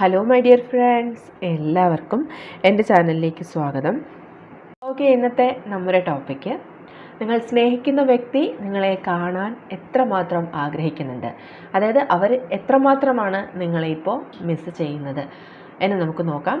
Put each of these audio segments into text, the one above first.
Hello my dear friends എല്ലാവർക്കും എന്റെ ചാനലിലേക്ക് സ്വാഗതം. ഓക്കെ ഇന്നത്തെ നമ്മുടെ ടോപ്പിക്ക് നിങ്ങൾ സ്നേഹിക്കുന്ന വ്യക്തി നിങ്ങളെ കാണാൻ എത്രമാത്രം ആഗ്രഹിക്കുന്നുണ്ട്? അതായത് അവർ എത്രമാത്രമാണ് നിങ്ങളെ ഇപ്പോൾ മിസ് ചെയ്യുന്നത്? എന്ന് നമുക്ക് നോക്കാം.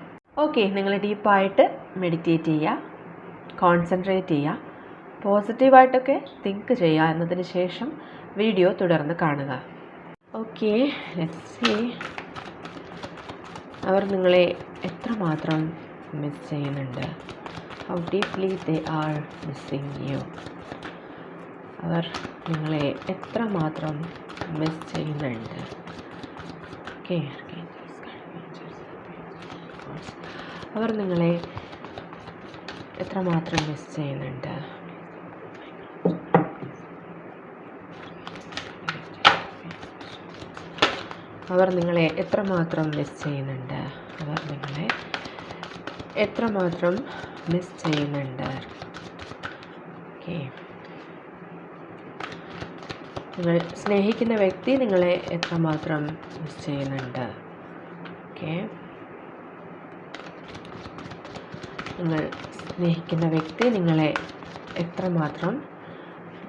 ഓക്കെ നിങ്ങൾ ഡീപ്പായിട്ട് മെഡിറ്റേറ്റ് ചെയ്യുക കോൺസെൻട്രേറ്റ് ചെയ്യുക പോസിറ്റീവായിട്ടൊക്കെ തിങ്ക് ചെയ്യുക എന്നതിന് ശേഷം വീഡിയോ തുടർന്ന് കാണുക. ഓക്കെ സി അവർ നിങ്ങളെ എത്രമാത്രം മിസ് ചെയ്യുന്നുണ്ട്? How deeply they are missing you അവർ നിങ്ങളെ എത്രമാത്രം മിസ് ചെയ്യുന്നുണ്ട്? ഓക്കെ അവർ നിങ്ങളെ എത്രമാത്രം മിസ് ചെയ്യുന്നുണ്ട്? അവർ നിങ്ങളെ എത്രമാത്രം മിസ് ചെയ്യുന്നുണ്ട്? അവർ നിങ്ങളെ എത്രമാത്രം മിസ് ചെയ്യുന്നുണ്ട്? ഓക്കെ നിങ്ങൾ സ്നേഹിക്കുന്ന വ്യക്തി നിങ്ങളെ എത്രമാത്രം മിസ് ചെയ്യുന്നുണ്ട്? ഓക്കെ നിങ്ങൾ സ്നേഹിക്കുന്ന വ്യക്തി നിങ്ങളെ എത്രമാത്രം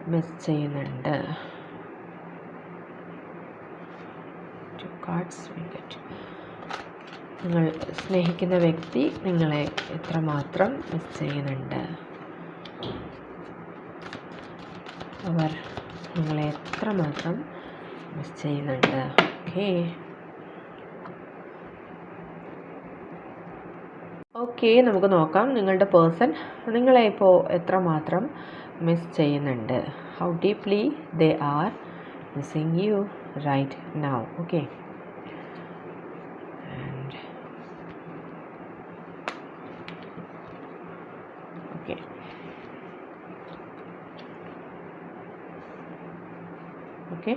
മിസ് ചെയ്യുന്നുണ്ട്? നിങ്ങൾ സ്നേഹിക്കുന്ന വ്യക്തി നിങ്ങളെ എത്രമാത്രം മിസ് ചെയ്യുന്നുണ്ട്? അവർ നിങ്ങളെ എത്രമാത്രം മിസ് ചെയ്യുന്നുണ്ട്? ഓക്കേ ഓക്കെ നമുക്ക് നോക്കാം. നിങ്ങളുടെ പേഴ്സൺ നിങ്ങളെ ഇപ്പോൾ എത്രമാത്രം മിസ് ചെയ്യുന്നുണ്ട്? How deeply they are missing you right now okay okay okay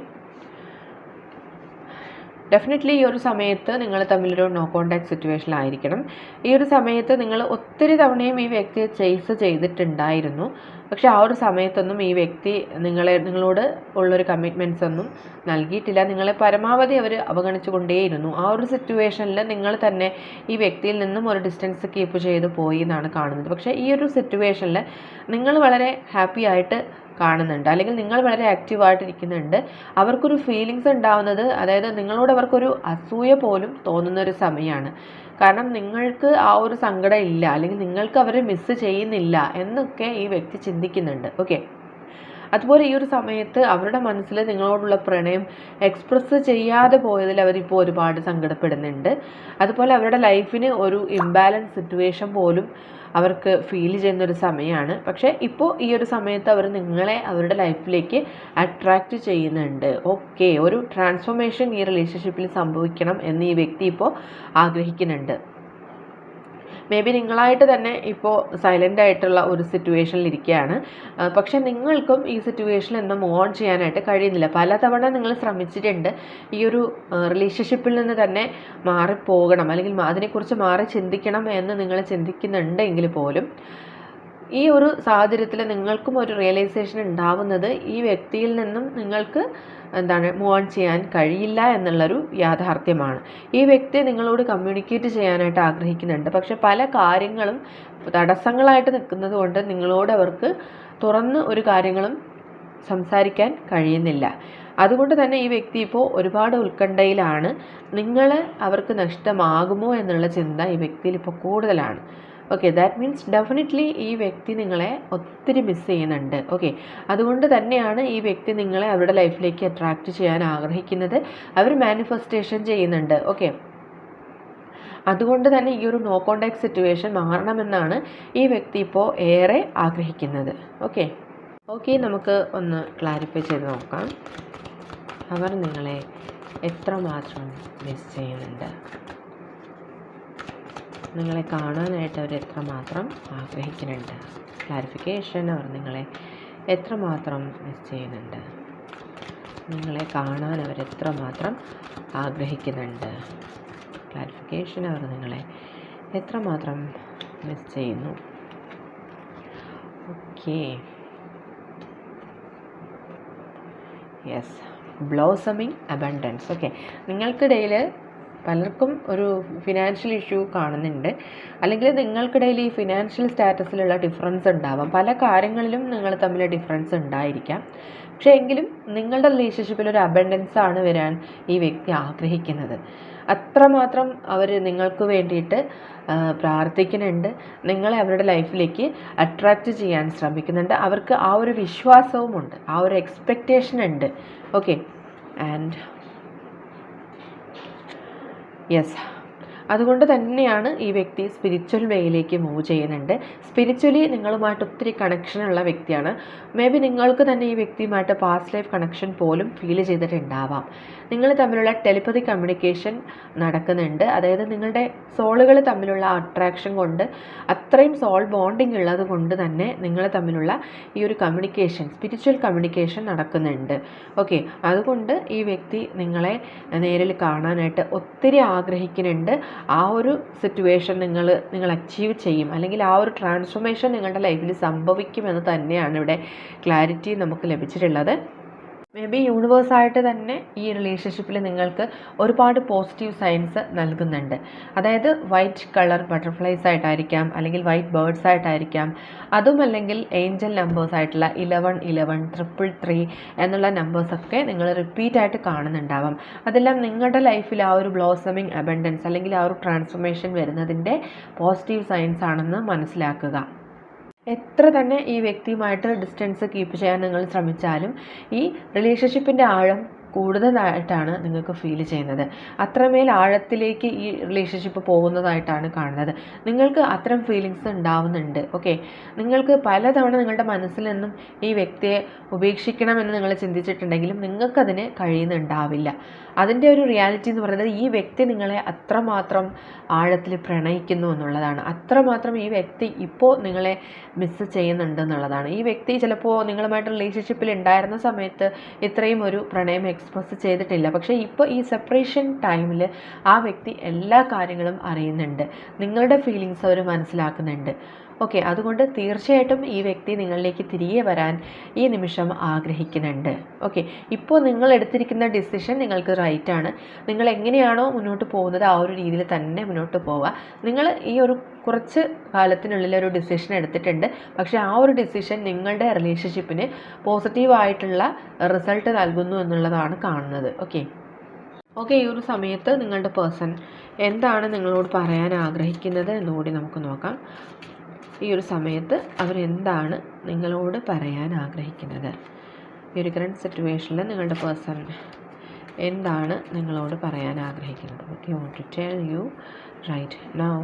definitely ഈ ഒരു സമയത്ത് നിങ്ങൾ തമ്മിലൊരു നോ കോണ്ടാക്ട് സിറ്റുവേഷനിലായിരിക്കണം ഈ ഒരു സമയത്ത് നിങ്ങൾ ഒത്തിരി തവണയും ഈ വ്യക്തിയെ ചേസ് ചെയ്തിട്ടുണ്ടായിരുന്നു. പക്ഷെ ആ ഒരു സമയത്തൊന്നും ഈ വ്യക്തി നിങ്ങളെ നിങ്ങളോട് ഉള്ളൊരു കമ്മിറ്റ്മെന്റ്സ് ഒന്നും നൽകിയിട്ടില്ല. നിങ്ങളെ പരമാവധി അവർ അവഗണിച്ചു കൊണ്ടേയിരുന്നു ആ ഒരു സിറ്റുവേഷനിൽ നിങ്ങൾ തന്നെ ഈ വ്യക്തിയിൽ നിന്നും ഒരു ഡിസ്റ്റൻസ് കീപ്പ് ചെയ്ത് പോയി എന്നാണ് കാണുന്നത്. പക്ഷേ ഈ ഒരു സിറ്റുവേഷനിൽ നിങ്ങൾ വളരെ ഹാപ്പി ആയിട്ട് കാണുന്നുണ്ട്. അല്ലെങ്കിൽ നിങ്ങൾ വളരെ ആക്റ്റീവായിട്ടിരിക്കുന്നുണ്ട് അവർക്കൊരു ഫീലിങ്സ് ഉണ്ടാവുന്നത് അതായത് നിങ്ങളോട് അവർക്കൊരു അസൂയ പോലും തോന്നുന്ന ഒരു സമയമാണ്. കാരണം നിങ്ങൾക്ക് ആ ഒരു സങ്കടം ഇല്ല. അല്ലെങ്കിൽ നിങ്ങൾക്ക് അവരെ മിസ്സ് ചെയ്യുന്നില്ല എന്നൊക്കെ ഈ വ്യക്തി ചിന്തിക്കുന്നുണ്ട്. ഓക്കെ അതുപോലെ ഈ ഒരു സമയത്ത് അവരുടെ മനസ്സിൽ നിങ്ങളോടുള്ള പ്രണയം എക്സ്പ്രസ് ചെയ്യാതെ പോയതിൽ അവരിപ്പോൾ ഒരുപാട് സങ്കടപ്പെടുന്നുണ്ട്. അതുപോലെ അവരുടെ ലൈഫിന് ഒരു ഇംബാലൻസ് സിറ്റുവേഷൻ പോലും അവർക്ക് ഫീൽ ചെയ്യുന്ന ഒരു സമയമാണ്. പക്ഷേ ഇപ്പോൾ ഈ ഒരു സമയത്ത് അവർ നിങ്ങളെ അവരുടെ ലൈഫിലേക്ക് അട്രാക്റ്റ് ചെയ്യുന്നുണ്ട്. ഓക്കെ ഒരു ട്രാൻസ്ഫോർമേഷൻ ഈ റിലേഷൻഷിപ്പിൽ സംഭവിക്കണം എന്ന് ഈ വ്യക്തി ഇപ്പോൾ ആഗ്രഹിക്കുന്നുണ്ട്. മേ ബി നിങ്ങളായിട്ട് തന്നെ ഇപ്പോൾ സൈലന്റ് ആയിട്ടുള്ള ഒരു സിറ്റുവേഷനിൽ ഇരിക്കുകയാണ് പക്ഷേ നിങ്ങൾക്കും ഈ സിറ്റുവേഷനിൽ നിന്ന് മൂവ് ഓൺ ചെയ്യാനായിട്ട് കഴിയുന്നില്ല. പലതവണ നിങ്ങൾ ശ്രമിച്ചിട്ടുണ്ട് ഈ ഒരു റിലേഷൻഷിപ്പിൽ നിന്ന് തന്നെ മാറിപ്പോകണം. അല്ലെങ്കിൽ അതിനെക്കുറിച്ച് മാറി ചിന്തിക്കണം എന്ന് നിങ്ങൾ ചിന്തിക്കുന്നുണ്ടെങ്കിൽ പോലും ഈ ഒരു സാഹചര്യത്തിൽ നിങ്ങൾക്കും ഒരു റിയലൈസേഷൻ ഉണ്ടാവുന്നത് ഈ വ്യക്തിയിൽ നിന്നും നിങ്ങൾക്ക് എന്താണ് മൂവ് ഓൺ ചെയ്യാൻ കഴിയില്ല എന്നുള്ളൊരു യാഥാർത്ഥ്യമാണ്. ഈ വ്യക്തി നിങ്ങളോട് കമ്മ്യൂണിക്കേറ്റ് ചെയ്യാനായിട്ട് ആഗ്രഹിക്കുന്നുണ്ട്. പക്ഷെ പല കാര്യങ്ങളും തടസ്സങ്ങളായിട്ട് നിൽക്കുന്നത് കൊണ്ട് നിങ്ങളോട് അവർക്ക് തുറന്ന് ഒരു കാര്യങ്ങളും സംസാരിക്കാൻ കഴിയുന്നില്ല. അതുകൊണ്ട് തന്നെ ഈ വ്യക്തി ഇപ്പോൾ ഒരുപാട് ഉത്കണ്ഠയിലാണ്. നിങ്ങൾ അവർക്ക് നഷ്ടമാകുമോ എന്നുള്ള ചിന്ത ഈ വ്യക്തിയിൽ ഇപ്പോൾ കൂടുതലാണ്. ഓക്കെ ദാറ്റ് മീൻസ് ഡെഫിനറ്റ്ലി ഈ വ്യക്തി നിങ്ങളെ ഒത്തിരി മിസ് ചെയ്യുന്നുണ്ട്. ഓക്കെ അതുകൊണ്ട് തന്നെയാണ് ഈ വ്യക്തി നിങ്ങളെ അവരുടെ ലൈഫിലേക്ക് അട്രാക്റ്റ് ചെയ്യാൻ ആഗ്രഹിക്കുന്നത്. അവർ മാനിഫെസ്റ്റേഷൻ ചെയ്യുന്നുണ്ട്. ഓക്കെ അതുകൊണ്ട് തന്നെ ഈ ഒരു നോ കോണ്ടാക്ട് സിറ്റുവേഷൻ മാറണമെന്നാണ് ഈ വ്യക്തി ഇപ്പോൾ ഏറെ ആഗ്രഹിക്കുന്നത്. ഓക്കെ ഓക്കെ നമുക്ക് ഒന്ന് ക്ലാരിഫൈ ചെയ്ത് നോക്കാം. അവർ നിങ്ങളെ എത്രമാത്രം മിസ് ചെയ്യുന്നുണ്ട്? നിങ്ങളെ കാണാനായിട്ട് അവർ എത്രമാത്രം ആഗ്രഹിക്കുന്നുണ്ട്? ക്ലാരിഫിക്കേഷൻ അവർ നിങ്ങളെ എത്രമാത്രം മിസ് ചെയ്യുന്നുണ്ട്? നിങ്ങളെ കാണാൻ അവർ എത്രമാത്രം ആഗ്രഹിക്കുന്നുണ്ട്? ക്ലാരിഫിക്കേഷൻ അവർ നിങ്ങളെ എത്രമാത്രം മിസ് ചെയ്യുന്നു? Okay yes blossoming abundance okay നിങ്ങൾക്കിടയിൽ പലർക്കും ഒരു ഫിനാൻഷ്യൽ ഇഷ്യൂ കാണുന്നുണ്ട്. അല്ലെങ്കിൽ നിങ്ങൾക്കിടയിൽ ഈ ഫിനാൻഷ്യൽ സ്റ്റാറ്റസിലുള്ള ഡിഫറൻസ് ഉണ്ടാവാം. പല കാര്യങ്ങളിലും നിങ്ങൾ തമ്മിൽ ഡിഫറൻസ് ഉണ്ടായിരിക്കാം. പക്ഷേ എങ്കിലും നിങ്ങളുടെ റിലേഷൻഷിപ്പിൽ ഒരു അബണ്ടൻസ് ആണ് വരാൻ ഈ വ്യക്തി ആഗ്രഹിക്കുന്നത്. അത്രമാത്രം അവർ നിങ്ങൾക്ക് വേണ്ടിയിട്ട് പ്രാർത്ഥിക്കുന്നുണ്ട്. നിങ്ങളെ അവരുടെ ലൈഫിലേക്ക് അട്രാക്റ്റ് ചെയ്യാൻ ശ്രമിക്കുന്നുണ്ട്. അവർക്ക് ആ ഒരു വിശ്വാസവുമുണ്ട്. ആ ഒരു എക്സ്പെക്റ്റേഷൻ ഉണ്ട്. ഓക്കെ ആൻഡ് യെസ് അതുകൊണ്ട് തന്നെയാണ് ഈ വ്യക്തി സ്പിരിച്വൽ വേയിലേക്ക് മൂവ് ചെയ്യുന്നുണ്ട്. സ്പിരിച്വലി നിങ്ങളുമായിട്ട് ഒത്തിരി കണക്ഷനുള്ള വ്യക്തിയാണ്. മേ ബി നിങ്ങൾക്ക് തന്നെ ഈ വ്യക്തിയുമായിട്ട് പാസ്റ്റ് ലൈഫ് കണക്ഷൻ പോലും ഫീൽ ചെയ്തിട്ടുണ്ടാവാം. നിങ്ങൾ തമ്മിലുള്ള ടെലിപ്പതി കമ്മ്യൂണിക്കേഷൻ നടക്കുന്നുണ്ട്. അതായത് നിങ്ങളുടെ സോളുകൾ തമ്മിലുള്ള അട്രാക്ഷൻ കൊണ്ട് അത്രയും സോൾ ബോണ്ടിങ് ഉള്ളത് കൊണ്ട് തന്നെ നിങ്ങൾ തമ്മിലുള്ള ഈ ഒരു കമ്മ്യൂണിക്കേഷൻ സ്പിരിച്വൽ കമ്മ്യൂണിക്കേഷൻ നടക്കുന്നുണ്ട്. ഓക്കെ അതുകൊണ്ട് ഈ വ്യക്തി നിങ്ങളെ നേരിൽ കാണാനായിട്ട് ഒത്തിരി ആഗ്രഹിക്കുന്നുണ്ട്. ആ ഒരു സിറ്റുവേഷൻ നിങ്ങൾ നിങ്ങൾ അച്ചീവ് ചെയ്യും. അല്ലെങ്കിൽ ആ ഒരു ട്രാൻസ്ഫോർമേഷൻ നിങ്ങളുടെ ലൈഫിൽ സംഭവിക്കുമെന്ന് തന്നെയാണ് ഇവിടെ ക്ലാരിറ്റി നമുക്ക് ലഭിച്ചിട്ടുള്ളത്. മേ ബി യൂണിവേഴ്സായിട്ട് തന്നെ ഈ റിലേഷൻഷിപ്പിൽ നിങ്ങൾക്ക് ഒരുപാട് പോസിറ്റീവ് സൈൻസ് നൽകുന്നുണ്ട്. അതായത് വൈറ്റ് കളർ ബട്ടർഫ്ലൈസ് ആയിട്ടായിരിക്കാം അല്ലെങ്കിൽ വൈറ്റ് ബേർഡ്സ് ആയിട്ടായിരിക്കാം അതുമല്ലെങ്കിൽ ഏഞ്ചൽ നമ്പേഴ്സ് ആയിട്ടുള്ള ഇലവൺ ഇലവൺ ട്രിപ്പിൾ ത്രീ എന്നുള്ള നമ്പേഴ്സൊക്കെ നിങ്ങൾ റിപ്പീറ്റ് ആയിട്ട് കാണുന്നുണ്ടാവാം. അതെല്ലാം നിങ്ങളുടെ ലൈഫിൽ ആ ഒരു ബ്ലോസമിങ് അബൻഡൻസ് അല്ലെങ്കിൽ ആ ഒരു ട്രാൻസ്ഫോർമേഷൻ വരുന്നതിന്റെ പോസിറ്റീവ് സൈൻസ് ആണെന്ന് മനസ്സിലാക്കുക. എത്ര തന്നെ ഈ വ്യക്തിയുമായിട്ട് ഡിസ്റ്റൻസ് കീപ്പ് ചെയ്യാൻ നിങ്ങൾ ശ്രമിച്ചാലും ഈ റിലേഷൻഷിപ്പിന്റെ ആഴം കൂടുതലായിട്ടാണ് നിങ്ങൾക്ക് ഫീൽ ചെയ്യുന്നത്. അത്രമേൽ ആഴത്തിലേക്ക് ഈ റിലേഷൻഷിപ്പ് പോകുന്നതായിട്ടാണ് കാണുന്നത്. നിങ്ങൾക്ക് അത്തരം ഫീലിങ്സ് ഉണ്ടാവുന്നുണ്ട് ഓക്കെ നിങ്ങൾക്ക് പലതവണ നിങ്ങളുടെ മനസ്സിൽ നിന്നും ഈ വ്യക്തിയെ ഉപേക്ഷിക്കണമെന്ന് നിങ്ങൾ ചിന്തിച്ചിട്ടുണ്ടെങ്കിലും നിങ്ങൾക്കതിന് കഴിയുന്നുണ്ടാവില്ല. അതിന്റെ ഒരു റിയാലിറ്റി എന്ന് പറയുന്നത് ഈ വ്യക്തി നിങ്ങളെ അത്രമാത്രം ആഴത്തിൽ പ്രണയിക്കുന്നു എന്നുള്ളതാണ്. അത്രമാത്രം ഈ വ്യക്തി ഇപ്പോൾ നിങ്ങളെ മിസ്സ് ചെയ്യുന്നുണ്ട് എന്നുള്ളതാണ്. ഈ വ്യക്തി ചിലപ്പോൾ നിങ്ങളുമായിട്ട് റിലേഷൻഷിപ്പിൽ ഉണ്ടായിരുന്ന സമയത്ത് ഇത്രയും ഒരു പ്രണയം എക്സ്പ്രസ് ചെയ്തിട്ടില്ല. പക്ഷേ ഇപ്പോൾ ഈ സെപ്പറേഷൻ ടൈമിൽ ആ വ്യക്തി എല്ലാ കാര്യങ്ങളും അറിയുന്നുണ്ട്. നിങ്ങളുടെ ഫീലിങ്സ് അവർ മനസ്സിലാക്കുന്നുണ്ട്. ഓക്കെ അതുകൊണ്ട് തീർച്ചയായിട്ടും ഈ വ്യക്തി നിങ്ങളിലേക്ക് തിരികെ വരാൻ ഈ നിമിഷം ആഗ്രഹിക്കുന്നുണ്ട്. ഓക്കെ ഇപ്പോൾ നിങ്ങൾ എടുത്തിരിക്കുന്ന ഡിസിഷൻ നിങ്ങൾക്ക് റൈറ്റ് ആണ്. നിങ്ങൾ എങ്ങനെയാണോ മുന്നോട്ട് പോകുന്നത് ആ ഒരു രീതിയിൽ തന്നെ മുന്നോട്ട് പോവുക. നിങ്ങൾ ഈ ഒരു കുറച്ച് കാലത്തിനുള്ളിൽ ഒരു ഡിസിഷൻ എടുത്തിട്ടുണ്ട്. പക്ഷേ ആ ഒരു ഡിസിഷൻ നിങ്ങളുടെ റിലേഷൻഷിപ്പിന് പോസിറ്റീവായിട്ടുള്ള റിസൾട്ട് നൽകുന്നു എന്നുള്ളതാണ് കാണുന്നത്. ഓക്കെ ഓക്കെ ഈ ഒരു സമയത്ത് നിങ്ങളുടെ പേഴ്സൺ എന്താണ് നിങ്ങളോട് പറയാൻ ആഗ്രഹിക്കുന്നത് എന്നുകൂടി നമുക്ക് നോക്കാം. ഈ ഒരു സമയത്ത് അവരെന്താണ് നിങ്ങളോട് പറയാൻ ആഗ്രഹിക്കുന്നത്? ഈ ഒരു കറണ്ട് സിറ്റുവേഷനിൽ നിങ്ങളുടെ പേഴ്സൺ എന്താണ് നിങ്ങളോട് പറയാൻ ആഗ്രഹിക്കുന്നത്? Okay want to tell you right now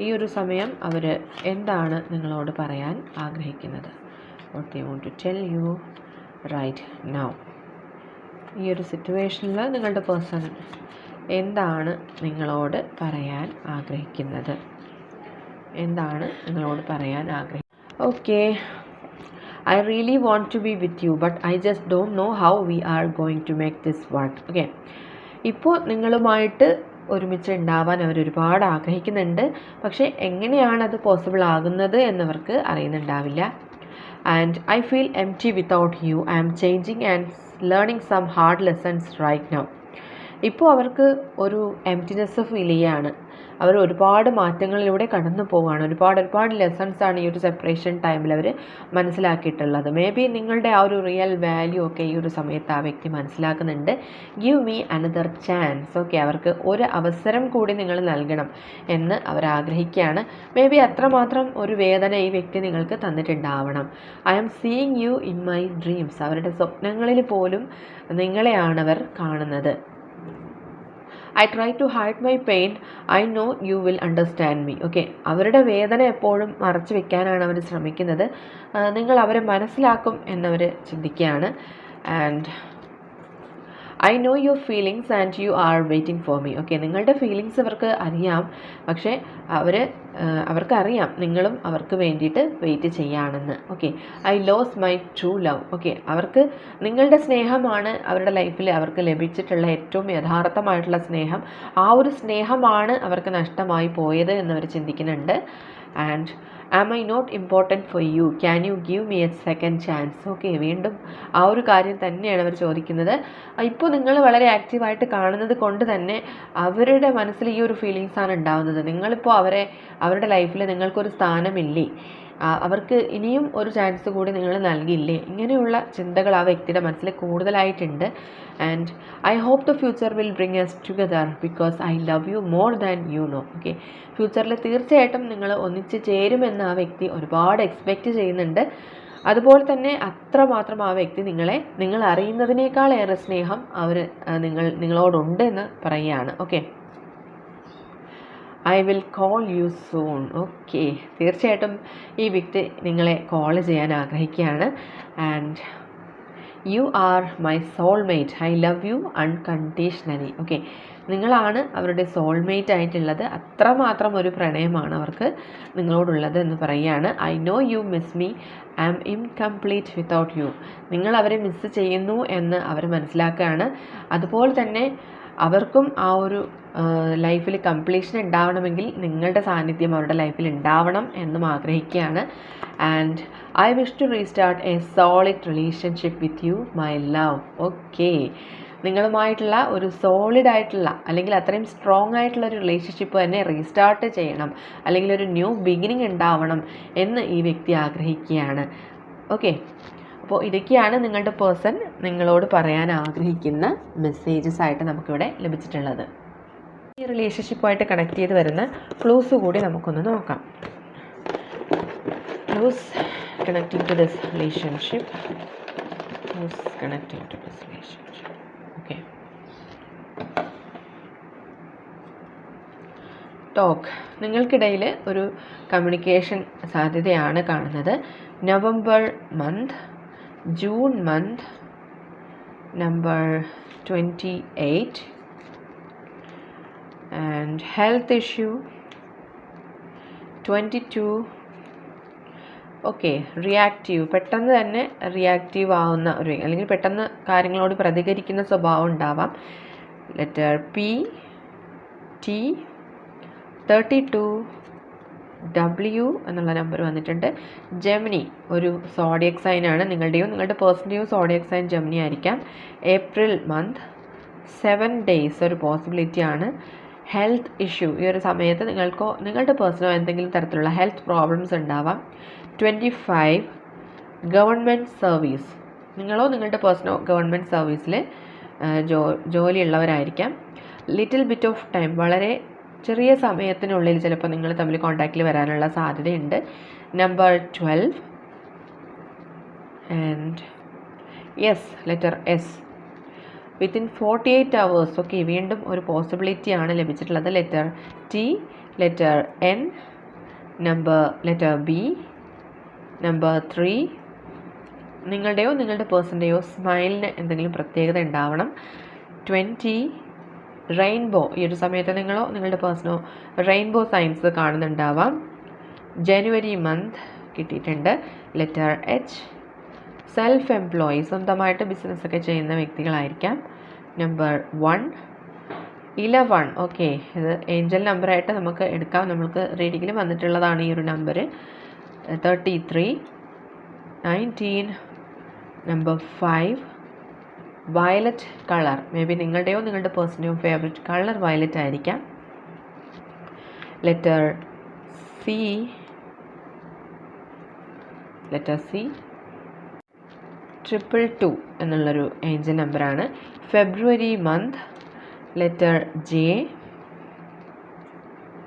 ഈ ഒരു സമയം അവർ എന്താണ് നിങ്ങളോട് പറയാൻ ആഗ്രഹിക്കുന്നത്? Okay want to tell you right now ഈ ഒരു സിറ്റുവേഷനിൽ നിങ്ങളുടെ പേഴ്സൺ എന്താണ് നിങ്ങളോട് പറയാൻ ആഗ്രഹിക്കുന്നത്? എന്താണ് നിങ്ങളോട് പറയാൻ ആഗ്രഹം okay I really want to be with you but I just don't know how we are going to make this work okay ഇപ്പോൾ നിങ്ങളുമായിട്ട് ഒരുമിച്ച് ഉണ്ടാവാൻ അവർ ഒരുപാട് ആഗ്രഹിക്കുന്നുണ്ട്. പക്ഷേ എങ്ങനെയാണ് അത് പോസിബിൾ ആകുന്നത് എന്നവർക്ക് അറിയുന്നുണ്ടാവില്ല. And I feel empty without you I am changing and learning some hard lessons right now ഇപ്പോൾ അവർക്ക് ഒരു എംറ്റിനെസ് ഫീൽ ചെയ്യാണ്. അവർ ഒരുപാട് മാറ്റങ്ങളിലൂടെ കടന്നു പോവുകയാണ് ഒരുപാട് ഒരുപാട് ആണ് ഈ ഒരു സെപ്പറേഷൻ ടൈമിൽ അവർ മനസ്സിലാക്കിയിട്ടുള്ളത്. മേ ബി നിങ്ങളുടെ ആ ഒരു റിയൽ വാല്യൂ ഒക്കെ ഈ ഒരു സമയത്ത് ആ വ്യക്തി മനസ്സിലാക്കുന്നുണ്ട്. Give me another chance okay അവർക്ക് ഒരു അവസരം കൂടി നിങ്ങൾ നൽകണം എന്ന് അവർ ആഗ്രഹിക്കുകയാണ്. മേ ബി അത്രമാത്രം ഒരു വേദന ഈ വ്യക്തി നിങ്ങൾക്ക് തന്നിട്ടുണ്ടാവണം. I am seeing you in my dreams അവരുടെ സ്വപ്നങ്ങളിൽ പോലും നിങ്ങളെയാണവർ കാണുന്നത്. I try to hide my pain I know you will understand me okay അവരുടെ വേദന എപ്പോഴും മറച്ചു വെക്കാനാണ് അവർ ശ്രമിക്കുന്നത്. നിങ്ങൾ അവരെ മനസ്സിലാക്കും എന്നവർ ചിന്തിക്കുകയാണ്. And I know your feelings and you are waiting for me okay നിങ്ങളുടെ ഫീലിങ്സ് അവർക്ക് അറിയാം. പക്ഷേ അവർ അവർക്കറിയാം. നിങ്ങളും അവർക്ക് വേണ്ടിയിട്ട് wait ചെയ്യാണെന്ന്. Okay I lose my true love okay അവർക്ക് നിങ്ങളുടെ സ്നേഹമാണ് അവരുടെ ലൈഫിൽ അവർക്ക് ലഭിച്ചിട്ടുള്ള ഏറ്റവും യഥാർത്ഥമായിട്ടുള്ള സ്നേഹം. ആ ഒരു സ്നേഹമാണ് അവർക്ക് നഷ്ടമായി പോയത് എന്നവർ ചിന്തിക്കുന്നുണ്ട്. And am I not important for you can you give me a second chance okay വീണ്ടും ആ ഒരു കാര്യം തന്നെയാണ് അവർ ചോദിക്കുന്നത്. ഇപ്പോൾ നിങ്ങൾ വളരെ ആക്റ്റീവായിട്ട് കാണുന്നത് കൊണ്ട് തന്നെ അവരുടെ മനസ്സിൽ ഈ ഒരു ഫീലിങ്സാണ് ഉണ്ടാവുന്നത്. നിങ്ങളിപ്പോൾ അവരെ അവരുടെ ലൈഫിൽ നിങ്ങൾക്കൊരു സ്ഥാനമില്ലേ? അവർക്ക് ഇനിയും ഒരു ചാൻസ് കൂടി നിങ്ങൾ നൽകിയില്ലേ? ഇങ്ങനെയുള്ള ചിന്തകൾ ആ വ്യക്തിയുടെ മനസ്സിൽ കൂടുതലായിട്ടുണ്ട്. And I hope the future will bring us together because I love you more than you know okay ഫ്യൂച്ചറിൽ തീർച്ചയായിട്ടും നിങ്ങൾ ഒന്നിച്ച് ചേരുമെന്ന് ആ വ്യക്തി ഒരുപാട് എക്സ്പെക്റ്റ് ചെയ്യുന്നുണ്ട്. അതുപോലെ തന്നെ അത്രമാത്രം ആ വ്യക്തി നിങ്ങളെ നിങ്ങൾ അറിയുന്നതിനേക്കാൾ ഏറെ സ്നേഹം അവർ നിങ്ങൾ നിങ്ങളോടുണ്ട് എന്ന് പറയുകയാണ്. Okay I will call you soon okay തീർച്ചയായിട്ടും ഈ വ്യക്തി നിങ്ങളെ കോൾ ചെയ്യാൻ ആഗ്രഹിക്കുകയാണ്. And you are my soulmate I love you unconditionally okay നിങ്ങളാണ് അവരുടെ സോൾമേറ്റ് ആയിട്ടുള്ളത്. അത്രമാത്രം ഒരു പ്രണയമാണ് അവർക്ക് നിങ്ങളോടുള്ളത് എന്ന് പറയുകയാണ്. I know you miss me I am incomplete without you നിങ്ങൾ അവരെ മിസ് ചെയ്യുന്നു എന്ന് അവർ മനസ്സിലാക്കുകയാണ്. അതുപോലെ തന്നെ അവർക്കും ആ ഒരു ലൈഫിൽ കംപ്ലീഷൻ ഉണ്ടാവണമെങ്കിൽ നിങ്ങളുടെ സാന്നിധ്യം അവരുടെ ലൈഫിൽ ഉണ്ടാവണം എന്നും ആഗ്രഹിക്കുകയാണ്. And I wish to restart a solid relationship with you my love okay നിങ്ങളുമായിട്ടുള്ള ഒരു സോളിഡ് ആയിട്ടുള്ള അല്ലെങ്കിൽ അത്രയും സ്ട്രോങ് ആയിട്ടുള്ള ഒരു റിലേഷൻഷിപ്പ് തന്നെ റീസ്റ്റാർട്ട് ചെയ്യണം. അല്ലെങ്കിൽ ഒരു ന്യൂ ബിഗിനിങ് ഉണ്ടാവണം എന്ന് ഈ വ്യക്തി ആഗ്രഹിക്കുകയാണ്. ഓക്കെ അപ്പോൾ ഇതൊക്കെയാണ് നിങ്ങളുടെ പേഴ്സൺ നിങ്ങളോട് പറയാൻ ആഗ്രഹിക്കുന്ന മെസ്സേജസ് ആയിട്ട് നമുക്കിവിടെ ലഭിച്ചിട്ടുള്ളത്. ഈ റിലേഷൻഷിപ്പുമായിട്ട് കണക്ട് ചെയ്ത് വരുന്ന ക്ലൂസ് കൂടി നമുക്കൊന്ന് നോക്കാം. Clues connecting to this relationship clues connecting to this relationship okay talk നിങ്ങൾക്കിടയിൽ ഒരു കമ്മ്യൂണിക്കേഷൻ സാധ്യതയാണ് കാണുന്നത്. November month number twenty eight and health issue twenty two okay reactive പെട്ടെന്ന് തന്നെ റിയാക്റ്റീവ് ആവുന്ന ഒരു അല്ലെങ്കിൽ പെട്ടെന്ന് കാര്യങ്ങളോട് പ്രതികരിക്കുന്ന സ്വഭാവം ഉണ്ടാവാം. Letter P T thirty two W എന്നുള്ള നമ്പർ വന്നിട്ടുണ്ട്. ജെമിനി ഒരു സോഡിയക് സൈൻ ആണ്. നിങ്ങളുടെയും നിങ്ങളുടെ പേഴ്സന്റെയും സോഡിയക് സൈൻ ജെമിനി ആയിരിക്കാം. ഏപ്രിൽ മന്ത് സെവൻ ഡേയ്സ് ഒരു പോസിബിലിറ്റി ആണ്. ഹെൽത്ത് ഇഷ്യൂ ഈ ഒരു സമയത്ത് നിങ്ങൾക്കോ നിങ്ങളുടെ പേഴ്സണോ എന്തെങ്കിലും തരത്തിലുള്ള ഹെൽത്ത് പ്രോബ്ലംസ് ഉണ്ടാവാം. ട്വന്റി ഫൈവ് ഗവൺമെന്റ് സർവീസ് നിങ്ങളോ നിങ്ങളുടെ പേഴ്സണോ ഗവൺമെന്റ് സർവീസിൽ ജോ ജോലിയുള്ളവരായിരിക്കാം. ലിറ്റിൽ ബിറ്റ് ഓഫ് ടൈം വളരെ ചെറിയ സമയത്തിനുള്ളിൽ ചിലപ്പോൾ നിങ്ങൾ തമ്മിൽ കോണ്ടാക്റ്റിൽ വരാനുള്ള സാധ്യതയുണ്ട്. Number twelve and yes letter S within forty eight hours okay വീണ്ടും ഒരു പോസിബിലിറ്റിയാണ് ലഭിച്ചിട്ടുള്ളത്. Letter T letter N number letter B number three നിങ്ങളുടെയോ നിങ്ങളുടെ പേഴ്സന്റെയോ സ്മൈലിന് എന്തെങ്കിലും പ്രത്യേകത ഉണ്ടാവണം. ട്വന്റി റെയിൻബോ ഈ ഒരു സമയത്ത് നിങ്ങളോ നിങ്ങളുടെ പേഴ്സണോ റെയിൻബോ സൈൻസ് കാണുന്നുണ്ടാവാം. ജനുവരി മന്ത് കിട്ടിയിട്ടുണ്ട്. ലെറ്റർ എച്ച് സെൽഫ് എംപ്ലോയി സ്വന്തമായിട്ട് ബിസിനസ്സൊക്കെ ചെയ്യുന്ന വ്യക്തികളായിരിക്കാം. നമ്പർ വൺ ഇലവൺ ഓക്കെ ഇത് ഏഞ്ചൽ നമ്പറായിട്ട് നമുക്ക് എടുക്കാം. നമുക്ക് റീഡിങ്ങിൽ വന്നിട്ടുള്ളതാണ് ഈ ഒരു number thirty three nineteen number five violet colour may be നിങ്ങളുടെയോ നിങ്ങളുടെ പേഴ്സണിയോ ഫേവറേറ്റ് കളർ വയലറ്റ് ആയിരിക്കാം. Letter C letter C triple two എന്നുള്ളൊരു ഏഞ്ചൽ നമ്പറാണ് February month letter J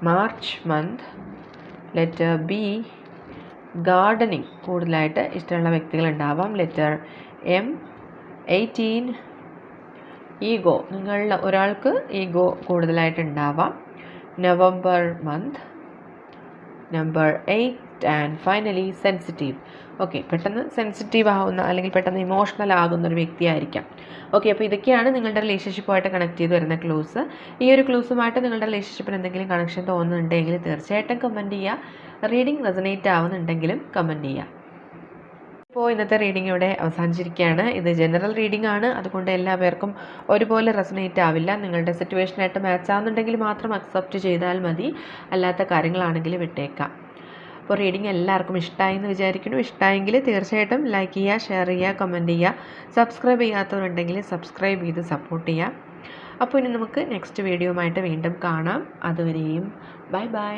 March month letter B gardening കൂടുതലായിട്ട് ഇഷ്ടമുള്ള വ്യക്തികളുണ്ടാവാം ലെറ്റർ എം എയ്റ്റീൻ ഈഗോ നിങ്ങളുടെ ഒരാൾക്ക് ego കൂടുതലായിട്ട് ഉണ്ടാവാം. November month number eight and finally sensitive okay പെട്ടെന്ന് സെൻസിറ്റീവ് ആവുന്ന അല്ലെങ്കിൽ പെട്ടെന്ന് ഇമോഷണൽ ആകുന്ന ഒരു വ്യക്തിയായിരിക്കാം ഓക്കെ അപ്പോൾ ഇതൊക്കെയാണ് നിങ്ങളുടെ റിലേഷൻഷിപ്പുമായിട്ട് കണക്ട് ചെയ്ത് വരുന്ന ക്ലൂസ് ഈ ഒരു ക്ലൂസുമായിട്ട് നിങ്ങളുടെ റിലേഷൻഷിപ്പിന് എന്തെങ്കിലും കണക്ഷൻ തോന്നുന്നുണ്ടെങ്കിൽ തീർച്ചയായിട്ടും കമന്റ് ചെയ്യുക. റീഡിംഗ് റെസനേറ്റ് ആവുന്നുണ്ടെങ്കിലും കമന്റ് ചെയ്യുക. ഇപ്പോൾ ഇന്നത്തെ റീഡിംഗ് ഇവിടെ അവസാനിച്ചിരിക്കുകയാണ്. ഇത് ജനറൽ റീഡിംഗ് ആണ്. അതുകൊണ്ട് എല്ലാവർക്കും ഒരുപോലെ റെസനേറ്റ് ആവില്ല. നിങ്ങളുടെ സിറ്റുവേഷനായിട്ട് മാച്ച് ആവുന്നുണ്ടെങ്കിൽ മാത്രം അക്സെപ്റ്റ് ചെയ്താൽ മതി. അല്ലാത്ത കാര്യങ്ങളാണെങ്കിൽ വിട്ടേക്കാം. അപ്പോൾ റീഡിംഗ് എല്ലാവർക്കും ഇഷ്ടമായി എന്ന് വിചാരിക്കുന്നു. ഇഷ്ടമായെങ്കിൽ തീർച്ചയായിട്ടും ലൈക്ക് ചെയ്യുക ഷെയർ ചെയ്യുക കമന്റ് ചെയ്യുക. സബ്സ്ക്രൈബ് ചെയ്യാത്തവരുണ്ടെങ്കിൽ സബ്സ്ക്രൈബ് ചെയ്ത് സപ്പോർട്ട് ചെയ്യുക. അപ്പോൾ ഇനി നമുക്ക് നെക്സ്റ്റ് വീഡിയോയുമായിട്ട് വീണ്ടും കാണാം. അതുവരെയും ബൈ ബൈ